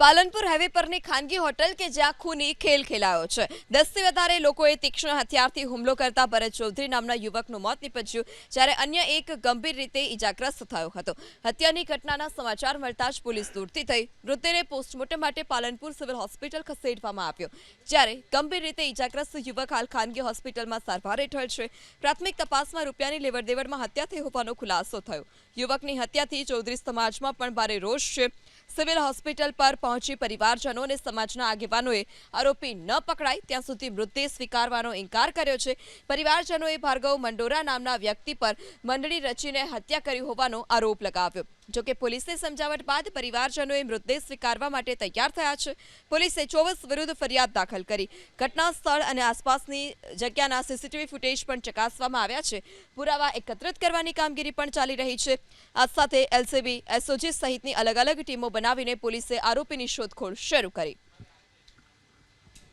Palanpur highway પરની ખાનગી hotel કે જ્યાં ખૂની ખેલ ખેલાયો છે. દસથી વધારે લોકોએ તીક્ષ્ણ હથિયારથી હુમલો કરતા ભરત ચૌધરી નામના યુવકનું મોત નીપજ્યું, જ્યારે અન્ય એક ગંભીર રીતે ઈજાગ્રસ્ત થયો હતો. હત્યાની ઘટનાના સમાચાર મળતા જ પોલીસ દૂરથી થઈ. મૃતદેહને પોસ્ટમોર્ટમ માટે પાલનપુર સિવિલ હોસ્પિટલ ખસેડવામાં આવ્યો, જ્યારે ગંભીર રીતે ઈજાગ્રસ્ત યુવક હાલ ખાનગી હોસ્પિટલમાં સારવાર હેઠળ છે. પ્રાથમિક તપાસમાં રૂપિયાની લેવડદેવડમાં હત્યા થઈ હોવાનો ખુલાસો થયો. યુવકની હત્યાથી ચૌધરી સમાજમાં પણ ભારે રોષ છે. સિવિલ હોસ્પિટલ પર પહોંચી પરિવારજનો અને સમાજના આગેવાનોએ આરોપી ન પકડાય, ત્યાં સુધી મૃતદેહ સ્વીકારવાનો ઇનકાર કર્યો છે. પરિવારજનોએ ભાર્ગવ મંડોરા નામના વ્યક્તિ પર મંડળી રચીને હત્યા કરી હોવાનો આરોપ લગાવ્યો. જોકે પોલીસને સમજાવટ બાદ પરિવારજનોએ મૃતદેહ સ્વીકારવા માટે તૈયાર થયા છે. પોલીસે ચોવીસ વિરુદ્ધ ફરિયાદ દાખલ કરી. ઘટના સ્થળ અને આસપાસની જગ્યાના સીસીટીવી ફૂટેજ પણ ચકાસવામાં આવ્યા છે. પુરાવા એકત્રિત કરવાની કામગીરી પણ ચાલી રહી છે. આ સાથે એલસીબી, એસઓજી સહિતની અલગ અલગ ટીમો બનાવીને પોલીસે આરોપીની શોધખોળ શરૂ કરી.